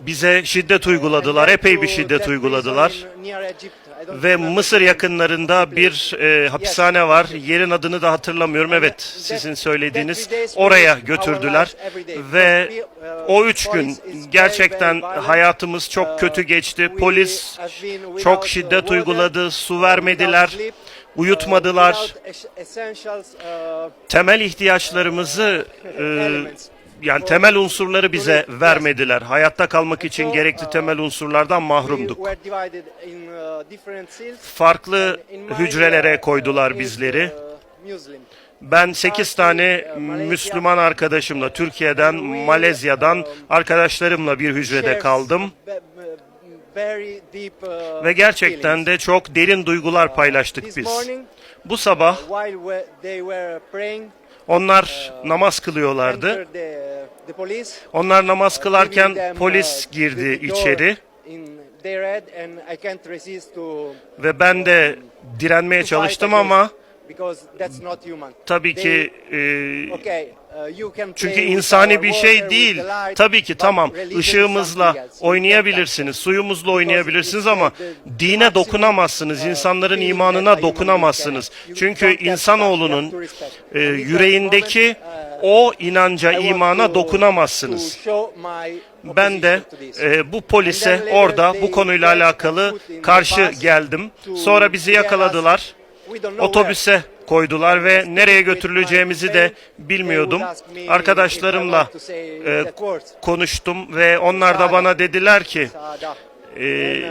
Bize şiddet uyguladılar, epey bir şiddet uyguladılar. Ve Mısır yakınlarında bir e, hapishane var. Yerin adını da hatırlamıyorum. Evet, sizin söylediğiniz oraya götürdüler. Ve o üç gün gerçekten hayatımız çok kötü geçti. Polis çok şiddet uyguladı, su vermediler, uyutmadılar. Temel ihtiyaçlarımızı e, yani temel unsurları bize vermediler. Hayatta kalmak için gerekli temel unsurlardan mahrumduk. Farklı hücrelere koydular bizleri. Ben 8 tane Müslüman arkadaşımla, Türkiye'den, Malezya'dan arkadaşlarımla bir hücrede kaldım. Ve gerçekten de çok derin duygular paylaştık biz. Bu sabah onlar namaz kılıyorlardı. Onlar namaz kılarken polis girdi içeri. ve ben de direnmeye çalıştım ama tabii ki e, çünkü insani bir şey değil. Tabii ki tamam ışığımızla oynayabilirsiniz, suyumuzla oynayabilirsiniz ama dine dokunamazsınız, insanların imanına dokunamazsınız. Çünkü insanoğlunun e, yüreğindeki o inanca, imana dokunamazsınız. Ben de e, bu polise orada bu konuyla alakalı karşı geldim. Sonra bizi yakaladılar. Otobüse koydular ve nereye götürüleceğimizi de bilmiyordum. Arkadaşlarımla e, konuştum ve onlar da bana dediler ki e,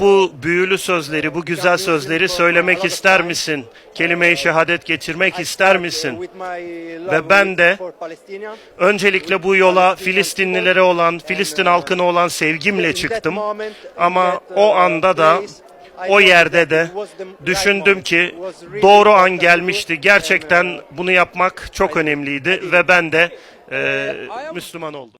bu büyülü sözleri, bu güzel sözleri söylemek ister misin? Kelime-i şehadet getirmek ister misin? Ve ben de öncelikle bu yola Filistinlilere olan, Filistin halkına olan sevgimle çıktım. Ama o anda da o yerde de düşündüm ki doğru an gelmişti. Gerçekten bunu yapmak çok önemliydi ve ben de e, Müslüman oldum.